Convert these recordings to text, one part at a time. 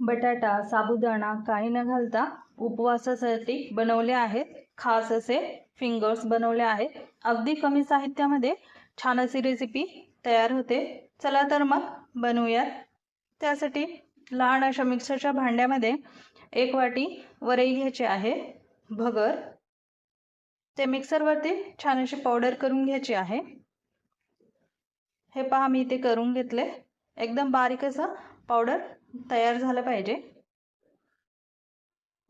बटाटा साबुदाणा काही न घालता उपवासासाठी बनवले आहेत. खास असे फिंगर्स बनवले आहेत. अगदी कमी साहित्यामध्ये छान अशी रेसिपी तयार होते. चला तर मग बनवूयात. त्यासाठी लहान अशा मिक्सरच्या भांड्यामध्ये एक वाटी वरई घ्यायची आहे. भगर. ते मिक्सरवरती छान अशी पावडर करून घ्यायची आहे. हे पहा मी ते करून घेतले. एकदम बारीक असं पावडर तयार झालं पाहिजे.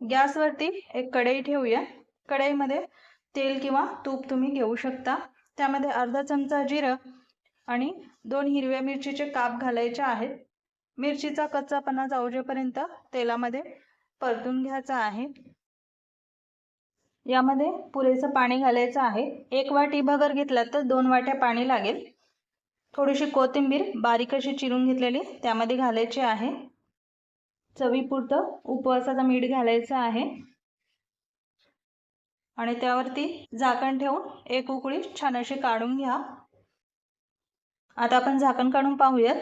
गॅसवरती एक कढई ठेवूया. कढईमध्ये तेल किंवा तूप तुम्ही घेऊ शकता. त्यामध्ये अर्धा चमचा जिरं आणि दोन हिरव्या मिरचीचे काप घालायचे आहेत. मिरचीचा कच्चापणा जाऊजेपर्यंत तेलामध्ये परतून घ्यायचा आहे. यामध्ये पुरेसं पाणी घालायचं आहे. एक वाटी भगर घेतला तर दोन वाट्या पाणी लागेल. थोडीशी कोथिंबीर बारीक अशी चिरून घेतलेली त्यामध्ये घालायची आहे. चवीपुरतं उपवासाचा मीठ घालायचं आहे. आणि त्यावरती झाकण ठेवून एक उकळी छान अशी काढून घ्या. आता आपण झाकण काढून पाहूयात.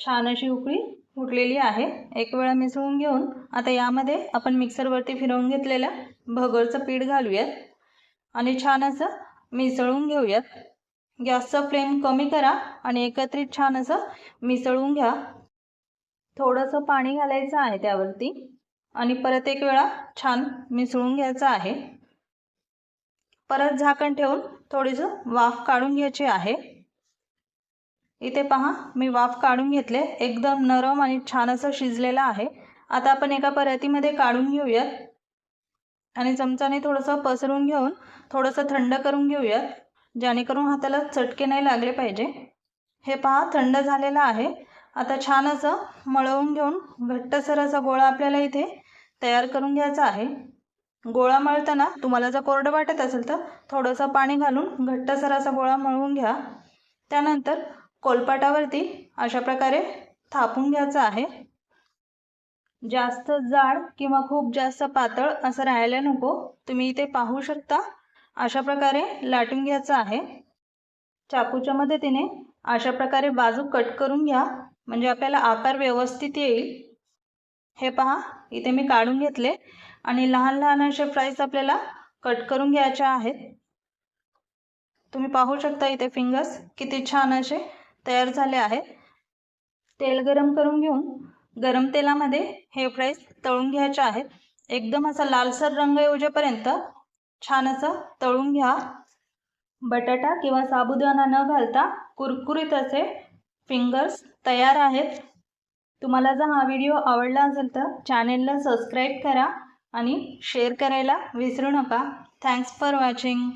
छान अशी उकळी फुटलेली आहे. एक वेळा मिसळून घेऊन आता यामध्ये आपण मिक्सरवरती फिरवून घेतलेलं भगरचं पीठ घालूयात. आणि छान असं मिसळून घेऊयात. गॅसचा फ्लेम कमी करा आणि एकत्रित छान असं मिसळून घ्या. थोडंसं पाणी घालायचं आहे त्यावरती आणि परत एक वेळा छान मिसळून घ्यायचं आहे. परत झाकण ठेवून थोडीसं वाफ काढून घ्यायची आहे. इथे पहा मी वाफ काढून घेतले. एकदम नरम आणि छान असं शिजलेलं आहे. आता आपण एका परतीमध्ये काढून घेऊयात. आणि चमचाने थोडंसं पसरून घेऊन थोडंसं थंड करून घेऊयात. जेणेकरून हाताला चटके नाही लागले पाहिजे. हे पहा थंड झालेलं आहे. आता छान असं मळवून घेऊन घट्टसर असा गोळा आपल्याला इथे तयार करून घ्यायचा आहे. गोळा मळताना तुम्हाला जर कोरडं वाटत असेल तर थोडंसं पाणी घालून घट्टसर असा गोळा मळवून घ्या. त्यानंतर कोलपाटावरती अशा प्रकारे थापून घ्यायचं आहे. जास्त जाड किंवा खूप जास्त पातळ असं राहायला नको. तुम्ही इथे पाहू शकता. अशा प्रकारे लाटून घ्यायचं आहे. चाकूच्या मदतीने अशा प्रकारे बाजू कट करून घ्या. म्हणजे आपल्याला आकार व्यवस्थित येईल. हे पहा इथे मी काढून घेतले. आणि लहान लहान असे फ्राईज आपल्याला कट करून घ्यायचे आहेत. तुम्ही पाहू शकता इथे फिंगर्स किती छान असे तयार झाले आहेत. तेल गरम करून घेऊन गरम तेलामध्ये हे फ्राईज तळून घ्यायचे आहेत. एकदम असा लालसर रंग येऊजेपर्यंत छान असं तळून घ्या. बटाटा किंवा साबुदाणा न घालता कुरकुरीत असे फिंगर्स तयार आहेत. तुम्हाला जर हा व्हिडिओ आवडला असेल तर चॅनेलला सबस्क्राईब करा आणि शेअर करायला विसरू नका. Thanks for watching